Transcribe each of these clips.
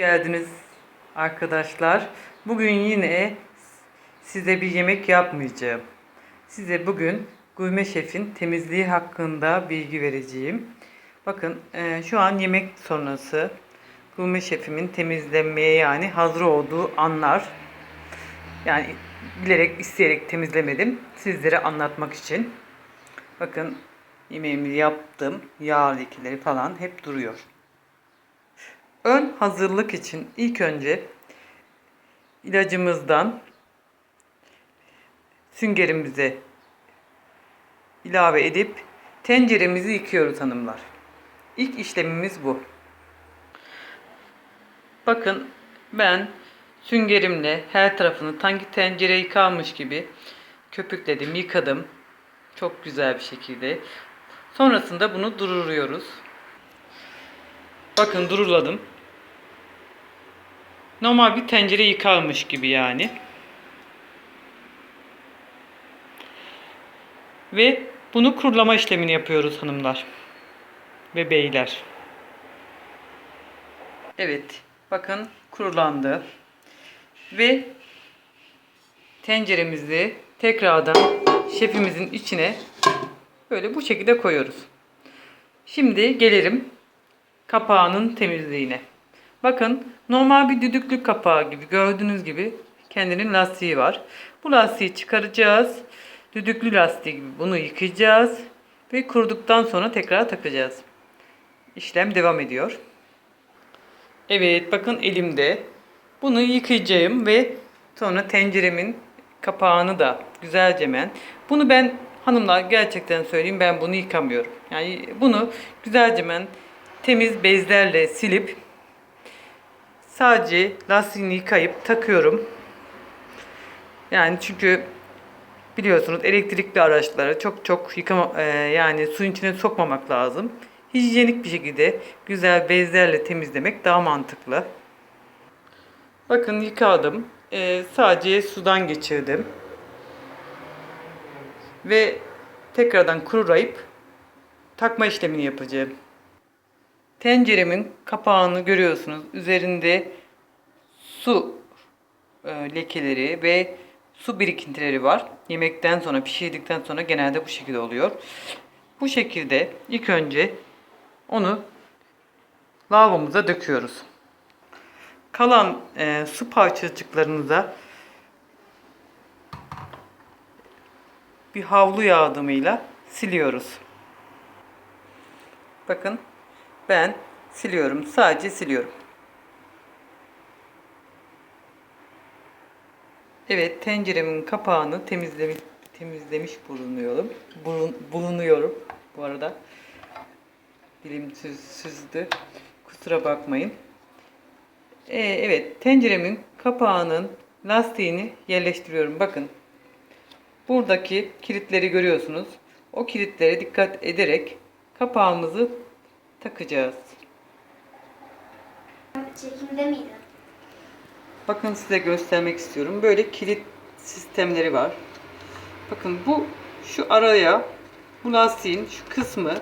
geldiniz arkadaşlar. Bugün yine size bir yemek yapmayacağım. Size bugün Guyme Şef'in temizliği hakkında bilgi vereceğim. Bakın e, şu an yemek sonrası Guyme Şef'imin temizlenmeye yani hazır olduğu anlar. Yani bilerek isteyerek temizlemedim. Sizlere anlatmak için. Bakın yemeğimi yaptım. Yağ lekeleri falan hep duruyor. Hazırlık için ilk önce ilacımızdan süngerimize ilave edip tenceremizi yıkıyoruz hanımlar. İlk işlemimiz bu. Bakın ben süngerimle her tarafını tanki tencere yıkanmış gibi köpükledim, yıkadım. Çok güzel bir şekilde. Sonrasında bunu dururuyoruz. Bakın duruladım. Normal bir tencere yıkarmış gibi yani. Ve bunu kurulama işlemini yapıyoruz hanımlar ve beyler. Evet, bakın kurulandı. Ve tenceremizi tekrardan şefimizin içine böyle bu şekilde koyuyoruz. Şimdi gelirim kapağının temizliğine. Bakın normal bir düdüklü kapağı gibi gördüğünüz gibi kendinin lastiği var. Bu lastiği çıkaracağız. Düdüklü lastiği gibi bunu yıkayacağız ve kuruduktan sonra tekrar takacağız. İşlem devam ediyor. Evet bakın elimde. Bunu yıkayacağım ve sonra tenceremin kapağını da güzelce men. Bunu ben hanımlar gerçekten söyleyeyim ben bunu yıkamıyorum. Yani bunu güzelce men temiz bezlerle silip sadece lastiğini yıkayıp takıyorum. Yani çünkü biliyorsunuz elektrikli araçları çok çok yıkama e, yani suyun içine sokmamak lazım. Hijyenik bir şekilde güzel bezlerle temizlemek daha mantıklı. Bakın yıkadım. E, sadece sudan geçirdim. Ve tekrardan kururayıp takma işlemini yapacağım. Tenceremin kapağını görüyorsunuz. Üzerinde su e, lekeleri ve su birikintileri var. Yemekten sonra, pişirdikten sonra genelde bu şekilde oluyor. Bu şekilde ilk önce onu lavabomuza döküyoruz. Kalan e, su parçacıklarınıza bir havlu yardımıyla siliyoruz. Bakın ben siliyorum. Sadece siliyorum. Evet tenceremin kapağını temizlemiş, temizlemiş bulunuyorum. Bulun, bulunuyorum bu arada. Dilim süz, süzdü. Kusura bakmayın. Ee, evet tenceremin kapağının lastiğini yerleştiriyorum. Bakın. Buradaki kilitleri görüyorsunuz. O kilitlere dikkat ederek kapağımızı takacağız. Çekimde miydi? Bakın size göstermek istiyorum. Böyle kilit sistemleri var. Bakın bu şu araya bu lastiğin şu kısmı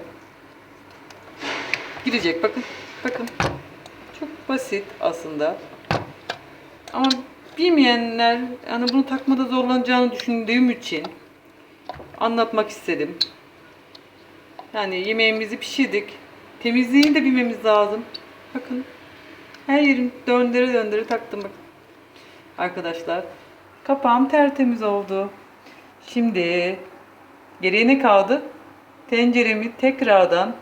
girecek. Bakın. Bakın. Çok basit aslında. Ama bilmeyenler yani bunu takmada zorlanacağını düşündüğüm için anlatmak istedim. Yani yemeğimizi pişirdik. Temizliğini de bilmemiz lazım. Bakın. Her yerim döndüre döndüre taktım bakın. Arkadaşlar. Kapağım tertemiz oldu. Şimdi geriye ne kaldı? Tenceremi tekrardan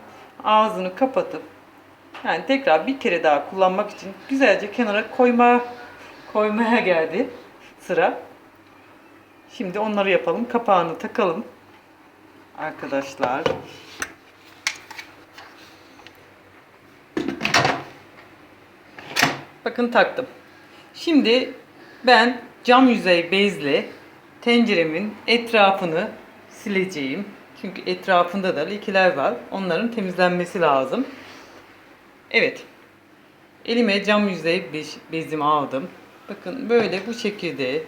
ağzını kapatıp yani tekrar bir kere daha kullanmak için güzelce kenara koyma koymaya geldi sıra. Şimdi onları yapalım. Kapağını takalım. Arkadaşlar. Bakın taktım. Şimdi ben cam yüzey bezle tenceremin etrafını sileceğim. Çünkü etrafında da lekeler var. Onların temizlenmesi lazım. Evet. Elime cam yüzey bez, bezimi aldım. Bakın böyle bu şekilde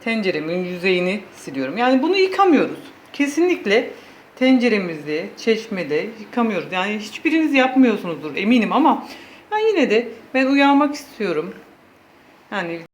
tenceremin yüzeyini siliyorum. Yani bunu yıkamıyoruz. Kesinlikle tenceremizi çeşmede yıkamıyoruz. Yani hiçbiriniz yapmıyorsunuzdur eminim ama ben yine de ben uyarmak istiyorum. Yani